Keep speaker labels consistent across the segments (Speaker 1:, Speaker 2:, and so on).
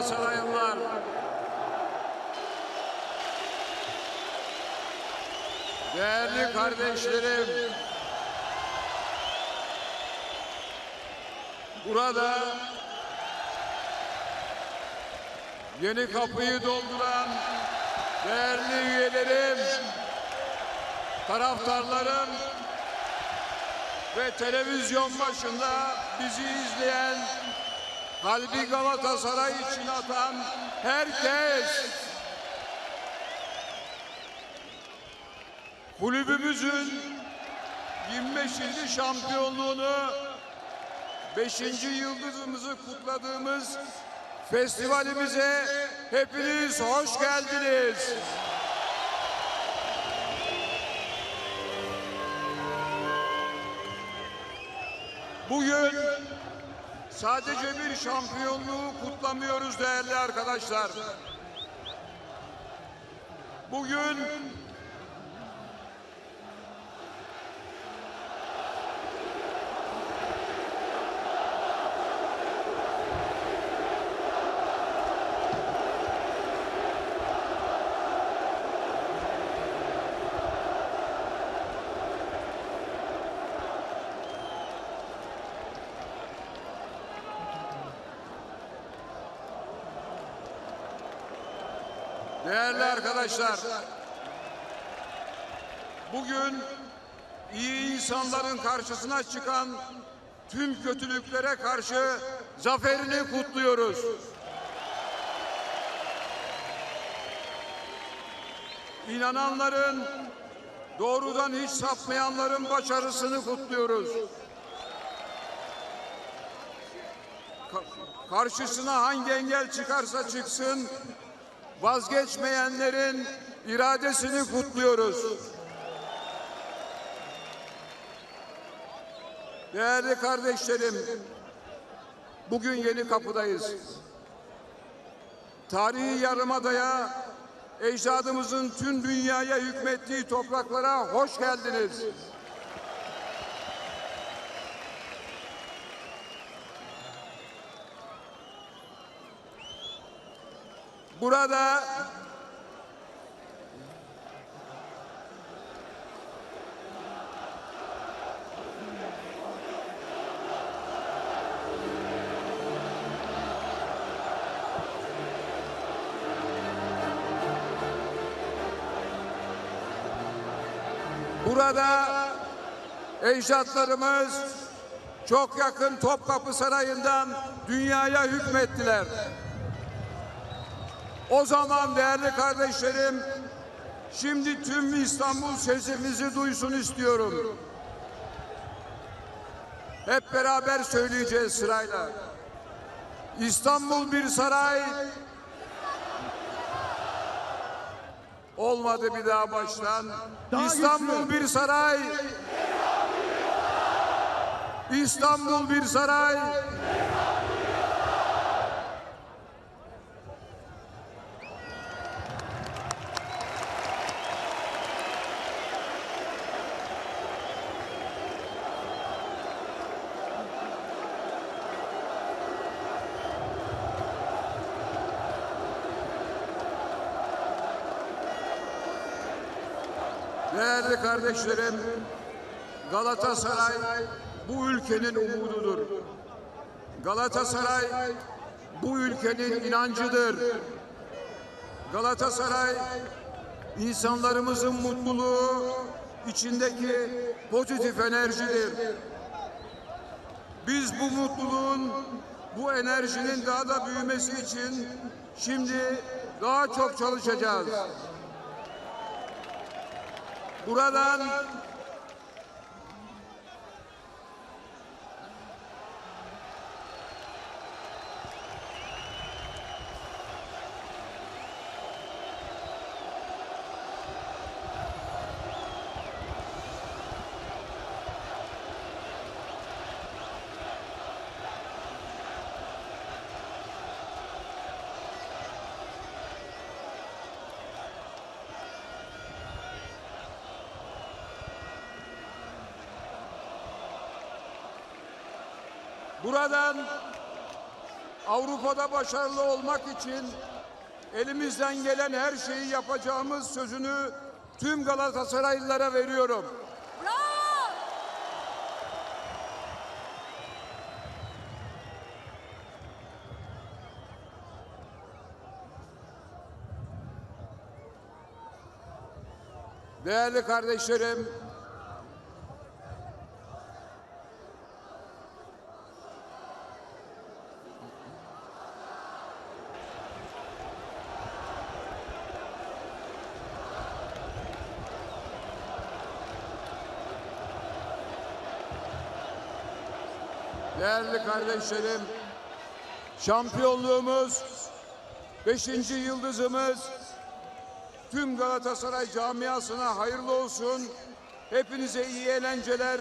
Speaker 1: Galatasaraylılar. Değerli kardeşlerim. Burada yeni kapıyı dolduran değerli üyelerim, taraftarlarım ve televizyon başında bizi izleyen kalbi Galatasaray için atan herkes kulübümüzün 25. şampiyonluğunu 5. yıldızımızı kutladığımız festivalimize hepiniz hoş geldiniz. Bugün sadece bir şampiyonluğu kutlamıyoruz değerli arkadaşlar. Bugün Değerli arkadaşlar, bugün iyi insanların karşısına çıkan tüm kötülüklere karşı zaferini kutluyoruz. İnananların, doğrudan hiç sapmayanların başarısını kutluyoruz. Ka- karşısına hangi engel çıkarsa çıksın, vazgeçmeyenlerin iradesini kutluyoruz. Değerli kardeşlerim, bugün yeni kapıdayız. Tarihi Yarımada'ya, ecdadımızın tüm dünyaya hükmettiği topraklara hoş geldiniz. Burada Burada ecdatlarımız çok yakın Topkapı Sarayı'ndan dünyaya hükmettiler. O zaman değerli kardeşlerim, şimdi tüm İstanbul sesimizi duysun istiyorum. Hep beraber söyleyeceğiz sırayla. İstanbul bir saray. Olmadı bir daha baştan. İstanbul
Speaker 2: güçlü.
Speaker 1: bir saray. İstanbul bir saray. Değerli kardeşlerim, Galatasaray bu ülkenin umududur. Galatasaray bu ülkenin inancıdır. Galatasaray insanlarımızın mutluluğu içindeki pozitif enerjidir. Biz bu mutluluğun, bu enerjinin daha da büyümesi için şimdi daha çok çalışacağız. Buradan Buradan
Speaker 3: Avrupa'da başarılı olmak için elimizden gelen her şeyi yapacağımız sözünü tüm Galatasaraylılara veriyorum. Değerli kardeşlerim, değerli kardeşlerim, şampiyonluğumuz, beşinci yıldızımız, Tüm Galatasaray camiasına hayırlı olsun. Hepinize iyi eğlenceler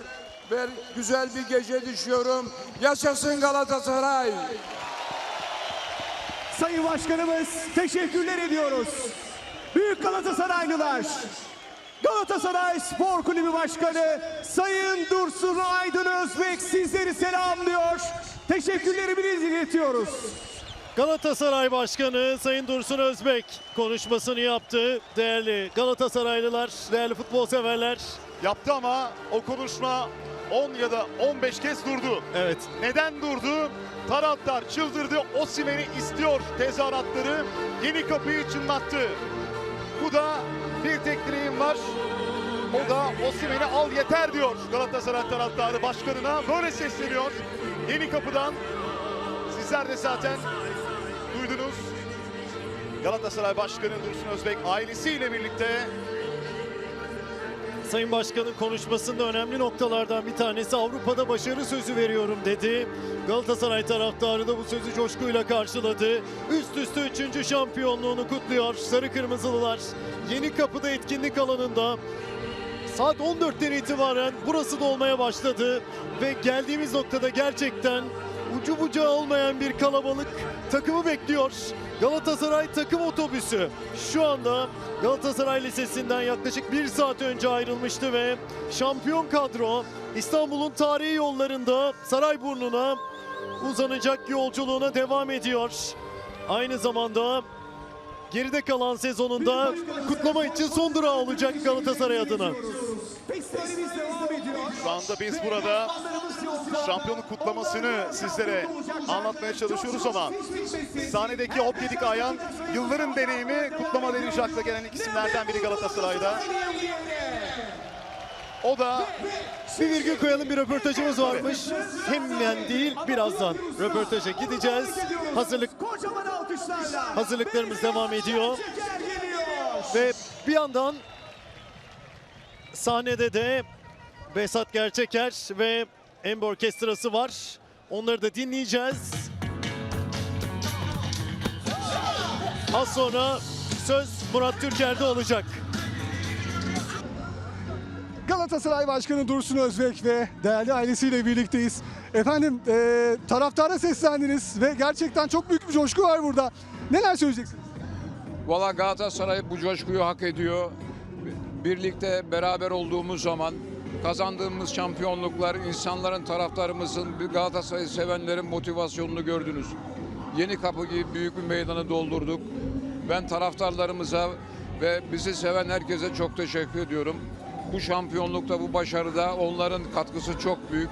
Speaker 3: ve güzel bir gece düşüyorum. Yaşasın Galatasaray.
Speaker 4: Sayın Başkanımız teşekkürler ediyoruz. Büyük Galatasaraylılar. Galatasaray Spor Kulübü Başkanı Sayın Dursun Aydın Özbek sizleri selamlıyor. Teşekkürlerimizi iletiyoruz.
Speaker 5: Galatasaray Başkanı Sayın Dursun Özbek konuşmasını yaptı. Değerli Galatasaraylılar, değerli futbol severler.
Speaker 6: yaptı ama o konuşma 10 ya da 15 kez durdu.
Speaker 5: Evet,
Speaker 6: Neden durdu? Taraftar çıldırdı. Osimhen'i istiyor tezahüratları. Yeni kapıyı çınlattı. Bu da bir tek dileğim var. O da Osimhen'i al yeter diyor Galatasaray taraftarı başkanına. Böyle sesleniyor. Yeni kapıdan. Sizler de zaten duydunuz. Galatasaray Başkanı Dursun Özbek ailesiyle birlikte
Speaker 5: Sayın Başkan'ın konuşmasında önemli noktalardan bir tanesi Avrupa'da başarı sözü veriyorum dedi. Galatasaray taraftarı da bu sözü coşkuyla karşıladı. Üst üste 3. şampiyonluğunu kutluyor Sarı Kırmızılılar. Yeni kapıda etkinlik alanında saat 14'ten itibaren burası da olmaya başladı ve geldiğimiz noktada gerçekten ucu bucağı olmayan bir kalabalık takımı bekliyor. Galatasaray takım otobüsü şu anda Galatasaray Lisesi'nden yaklaşık bir saat önce ayrılmıştı ve şampiyon kadro İstanbul'un tarihi yollarında Sarayburnu'na uzanacak yolculuğuna devam ediyor. Aynı zamanda geride kalan sezonunda kutlama için son durağı olacak Galatasaray adına.
Speaker 4: Festivalimiz devam ediyor.
Speaker 6: Şu anda biz burada şampiyonluk kutlamasını sizlere anlatmaya çalışıyoruz ama sahnedeki hop yedik ayan yılların deneyimi kutlama denince akla gelen isimlerden biri Galatasaray'da. O da
Speaker 5: Bir virgül koyalım bir röportajımız varmış. Hemen değil birazdan röportaja gideceğiz. Hazırlık hazırlıklarımız devam ediyor. Ve bir yandan sahnede de Besat Gerçeker ve Ember Orkestrası var. Onları da dinleyeceğiz. Az sonra söz Murat Türker'de olacak.
Speaker 4: Galatasaray Başkanı Dursun Özbek ve değerli ailesiyle birlikteyiz. Efendim e, taraftara seslendiniz ve gerçekten çok büyük bir coşku var burada. Neler söyleyeceksiniz?
Speaker 3: Valla Galatasaray bu coşkuyu hak ediyor. Birlikte beraber olduğumuz zaman kazandığımız şampiyonluklar insanların, taraftarımızın, Galatasaray'ı sevenlerin motivasyonunu gördünüz. Yeni kapı gibi büyük bir meydanı doldurduk. Ben taraftarlarımıza ve bizi seven herkese çok teşekkür ediyorum. Bu şampiyonlukta, bu başarıda onların katkısı çok büyük.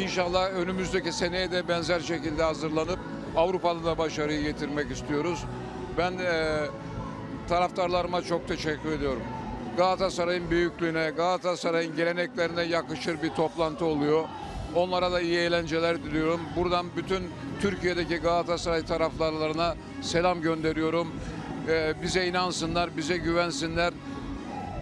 Speaker 3: İnşallah önümüzdeki seneye de benzer şekilde hazırlanıp Avrupa'da da başarıyı getirmek istiyoruz. Ben eee taraftarlarıma çok teşekkür ediyorum. Galatasaray'ın büyüklüğüne, Galatasaray'ın geleneklerine yakışır bir toplantı oluyor. Onlara da iyi eğlenceler diliyorum. Buradan bütün Türkiye'deki Galatasaray taraftarlarına selam gönderiyorum. Ee, bize inansınlar, bize güvensinler.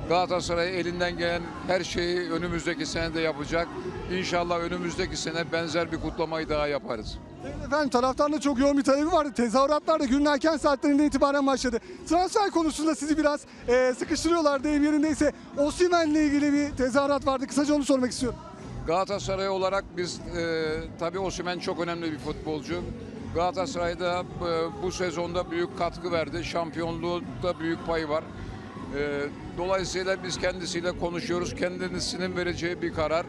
Speaker 3: Galatasaray elinden gelen her şeyi önümüzdeki sene de yapacak. İnşallah önümüzdeki sene benzer bir kutlamayı daha yaparız.
Speaker 4: Efendim taraftarın da çok yoğun bir talebi vardı. Tezahüratlar da günün erken saatlerinden itibaren başladı. Transfer konusunda sizi biraz e, sıkıştırıyorlar deyim yerindeyse. Osimhen'le ilgili bir tezahürat vardı. Kısaca onu sormak istiyorum.
Speaker 3: Galatasaray olarak biz e, tabii Osimhen çok önemli bir futbolcu. Galatasaray'da e, bu sezonda büyük katkı verdi. Şampiyonluğunda büyük payı var. E, dolayısıyla biz kendisiyle konuşuyoruz. Kendisinin vereceği bir karar.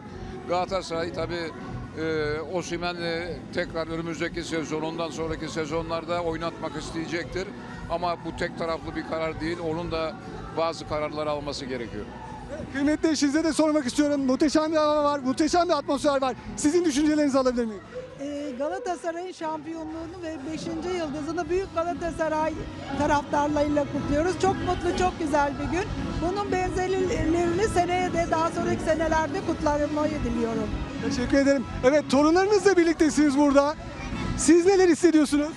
Speaker 3: Galatasaray tabii
Speaker 1: e, Osimhen'i tekrar önümüzdeki sezon, ondan sonraki sezonlarda oynatmak isteyecektir. Ama bu tek taraflı bir karar değil. Onun da bazı kararlar alması gerekiyor.
Speaker 4: Kıymetli eşinize de sormak istiyorum. Muhteşem bir hava var, muhteşem bir atmosfer var. Sizin düşüncelerinizi alabilir miyim?
Speaker 2: Ee, Galatasaray'ın şampiyonluğunu ve 5. yıldızını büyük Galatasaray taraftarlarıyla kutluyoruz. Çok mutlu, çok güzel bir gün. Bunun benzerlerini seneye de daha sonraki senelerde kutlamayı diliyorum.
Speaker 4: Teşekkür ederim. Evet torunlarınızla birliktesiniz burada. Siz neler hissediyorsunuz?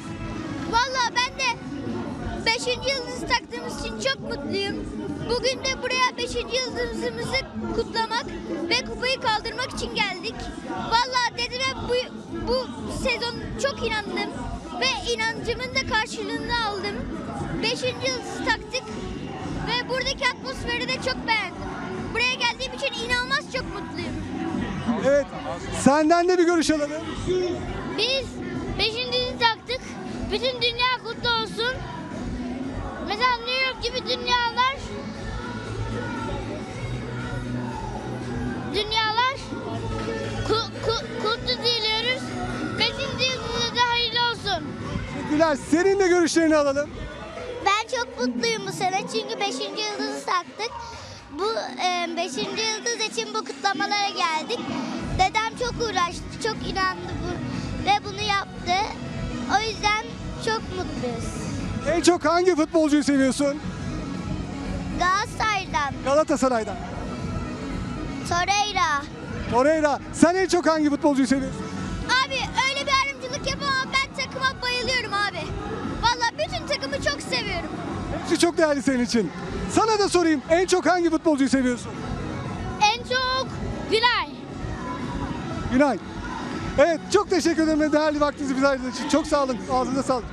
Speaker 7: Valla ben de 5. yıldız taktığımız için çok mutluyum. Bugün de buraya 5. yıldızımızı kutlamak ve kupayı kaldırmak için geldik. Valla dediğime bu, bu sezon çok inandım ve inancımın da karşılığını aldım. 5. yıldızı taktık ve buradaki atmosferi de çok beğendim. Buraya geldiğim için inanılmaz çok mutluyum.
Speaker 4: Evet. Senden de bir görüş alalım.
Speaker 7: Biz 5. taktık. Bütün dünya kutlu olsun. Mesela New York gibi dünyalar dünyalar
Speaker 4: Teşekkürler. Senin de görüşlerini alalım.
Speaker 7: Ben çok mutluyum bu sene çünkü 5. yıldızı taktık. Bu 5. yıldız için bu kutlamalara geldik. Dedem çok uğraştı, çok inandı bu ve bunu yaptı. O yüzden çok mutluyuz.
Speaker 4: En çok hangi futbolcuyu seviyorsun?
Speaker 7: Galatasaray'dan
Speaker 4: Galatasaray'dan.
Speaker 7: Torreira.
Speaker 4: Torreira. Sen en çok hangi futbolcuyu seviyorsun?
Speaker 7: Takımı çok seviyorum.
Speaker 4: Hepsi çok değerli senin için. Sana da sorayım. En çok hangi futbolcuyu seviyorsun?
Speaker 7: En çok Günay.
Speaker 4: Günay. Evet çok teşekkür ederim değerli vaktinizi bize ayırdığınız için. Çok sağ olun. Ağzınıza sağlık.